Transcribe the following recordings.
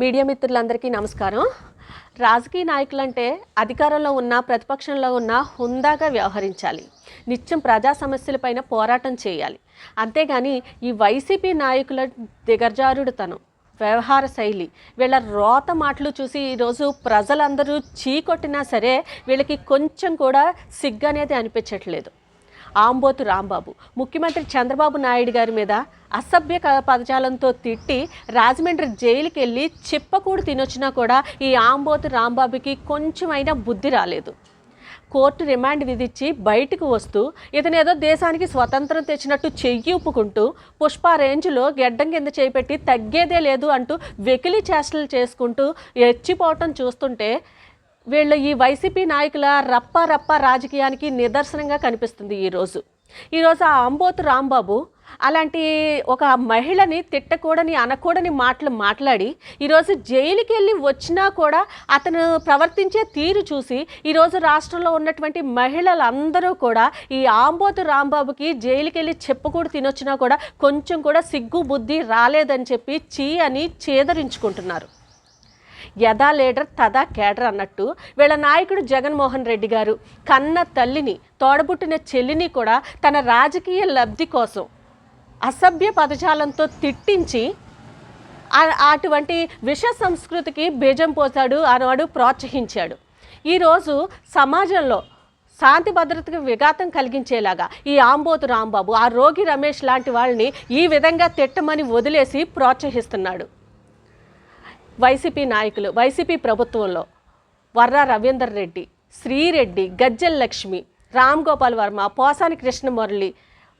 Media మిత్రులందరికీ నమస్కారం. రాజకీయ నాయకులంటే అధికారంలో ఉన్న ప్రతిపక్షంలో ఉన్న హుందాగా వ్యవహరించాలి. నిత్యం ప్రజా సమస్యలపైన పోరాటం చేయాలి. అంతేగాని ఈ వైసీపీ నాయకుల దిగజారుడుతనం వ్యవహార శైలి వీళ్ళ రోత మాటలు చూసి ఈరోజు ప్రజలందరూ చీకొట్టినా సరే వీళ్ళకి కొంచెం కూడా సిగ్గనేది అనిపించట్లేదు. ఆంబోతు రాంబాబు. ముఖ్యమంత్రి చంద్రబాబు నాయుడు గారి మీద అసభ్య క- పదజాలంతో తిట్టి రాజమండ్రి జైలుకి వెళ్ళి చిప్పకూడు తినొచ్చినా కూడా ఈ ఆంబోతు రాంబాబుకి కొంచెమైనా బుద్ధి రాలేదు. కోర్టు రిమాండ్ విధించి బయటకు వస్తూ ఇతను ఏదో దేశానికి స్వతంత్రం తెచ్చినట్టు చెయ్యి ఉప్పుకుంటూ పుష్ప రేంజ్లో గెడ్డం కింద చేపెట్టి తగ్గేదే లేదు అంటూ వెకిలి చేష్టలు చేసుకుంటూ ఎచ్చిపోవటం చూస్తుంటే వీళ్ళు ఈ వైసీపీ నాయకుల రప్ప రప్ప రాజకీయానికి నిదర్శనంగా కనిపిస్తుంది ఈరోజు ఈరోజు ఆ అంబోతు రాంబాబు అలాంటి ఒక మహిళని తిట్టకూడని అనకూడని మాటలు మాట్లాడి ఈరోజు జైలుకి వెళ్ళి వచ్చినా కూడా అతను ప్రవర్తించే తీరు చూసి ఈరోజు రాష్ట్రంలో ఉన్నటువంటి మహిళలందరూ కూడా ఈ ఆంబోతు రాంబాబుకి జైలుకి వెళ్ళి చెప్పుకూడు తినొచ్చినా కూడా కొంచెం కూడా సిగ్గు బుద్ధి రాలేదని చెప్పి చీ అని చేదరించుకుంటున్నారు. యథా లీడర్ తదా కేడర్ అన్నట్టు వీళ్ళ నాయకుడు జగన్మోహన్ రెడ్డి గారు కన్న తల్లిని తోడబుట్టిన చెల్లిని కూడా తన రాజకీయ లబ్ధి కోసం అసభ్య పదజాలంతో తిట్టించి అటువంటి విష సంస్కృతికి బీజం పోసాడు ఆనాడు ప్రోత్సహించాడు. ఈరోజు సమాజంలో శాంతి భద్రతకు విఘాతం కలిగించేలాగా ఈ ఆంబోతు రాంబాబు ఆ రోగి రమేష్ లాంటి వాళ్ళని ఈ విధంగా తిట్టమని వదిలేసి ప్రోత్సహిస్తున్నాడు. వైసీపీ నాయకులు వైసీపీ ప్రభుత్వంలో వర్రా రవీందర్ రెడ్డి శ్రీరెడ్డి గజ్జెల్ లక్ష్మి రామ్ గోపాల్ వర్మ పోసాని కృష్ణమురళి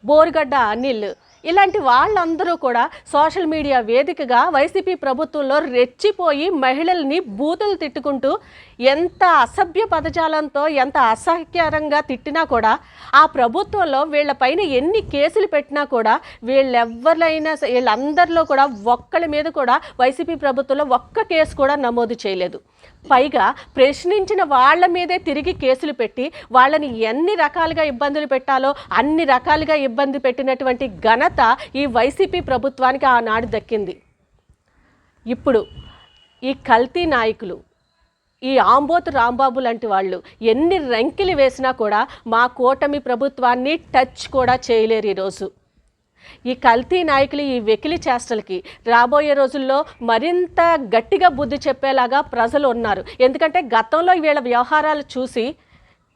బోరుగడ్డ అనిల్ ఇలాంటి వాళ్ళందరూ కూడా సోషల్ మీడియా వేదికగా వైసీపీ ప్రభుత్వంలో రెచ్చిపోయి మహిళల్ని బూతులు తిట్టుకుంటూ ఎంత అసభ్య పదజాలంతో ఎంత అసహ్యకరంగా తిట్టినా కూడా ఆ ప్రభుత్వంలో వీళ్ళపైన ఎన్ని కేసులు పెట్టినా కూడా వీళ్ళెవరైనా స- వీళ్ళందరిలో కూడా ఒక్కళ్ళ మీద కూడా వైసీపీ ప్రభుత్వంలో ఒక్క కేసు కూడా నమోదు చేయలేదు. పైగా ప్రశ్నించిన వాళ్ళ మీదే తిరిగి కేసులు పెట్టి వాళ్ళని ఎన్ని రకాలుగా ఇబ్బందులు పెట్టాలో అన్ని రకాలుగా ఇబ్బంది పెట్టినటువంటి ఘనత ఘనత ఈ వైసీపీ ప్రభుత్వానికి ఆనాడు దక్కింది. ఇప్పుడు ఈ కల్తీ నాయకులు ఈ ఆంబోతు రాంబాబు లాంటి వాళ్ళు ఎన్ని రంకిలు వేసినా కూడా మా కూటమి ప్రభుత్వాన్ని టచ్ కూడా చేయలేరు ఈరోజు. ఈ కల్తీ నాయకులు ఈ వెకిలి చేష్టలకి రాబోయే రోజుల్లో మరింత గట్టిగా బుద్ధి చెప్పేలాగా ప్రజలు ఉన్నారు. ఎందుకంటే గతంలో వీళ్ళ వ్యవహారాలు చూసి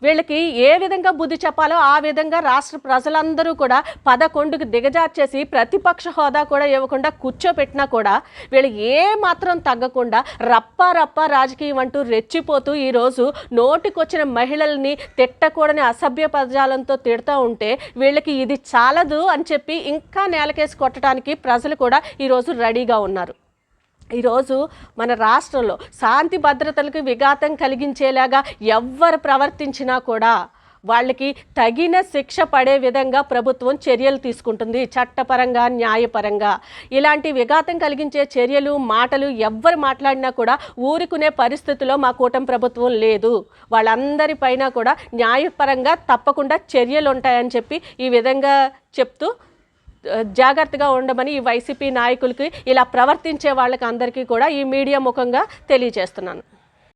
వీళ్ళకి ఏ విధంగా బుద్ధి చెప్పాలో ఆ విధంగా రాష్ట్ర ప్రజలందరూ కూడా పదకొండుకు దిగజార్చేసి ప్రతిపక్ష హోదా కూడా ఇవ్వకుండా కూర్చోపెట్టినా కూడా వీళ్ళు ఏ మాత్రం తగ్గకుండా రప్ప రప్ప రాజకీయం అంటూ రెచ్చిపోతూ ఈరోజు నోటికొచ్చిన మహిళల్ని తిట్టకూడని అసభ్య పదజాలంతో తిడతా ఉంటే వీళ్ళకి ఇది చాలదు అని చెప్పి ఇంకా నేలకేసి కొట్టడానికి ప్రజలు కూడా ఈరోజు రెడీగా ఉన్నారు. ఈరోజు మన రాష్ట్రంలో శాంతి భద్రతలకు విఘాతం కలిగించేలాగా ఎవ్వరు ప్రవర్తించినా కూడా వాళ్ళకి తగిన శిక్ష పడే విధంగా ప్రభుత్వం చర్యలు తీసుకుంటుంది. చట్టపరంగా న్యాయపరంగా. ఇలాంటి విఘాతం కలిగించే చర్యలు మాటలు ఎవ్వరు మాట్లాడినా కూడా ఊరుకునే పరిస్థితిలో మా కూటమి ప్రభుత్వం లేదు. వాళ్ళందరిపైన కూడా న్యాయపరంగా తప్పకుండా చర్యలు ఉంటాయని చెప్పి ఈ విధంగా చెప్తూ జాగ్రత్తగా ఉండమని ఈ వైసీపీ నాయకులకి ఇలా ప్రవర్తించే వాళ్ళకి అందరికీ కూడా ఈ మీడియా ముఖంగా తెలియజేస్తున్నాను.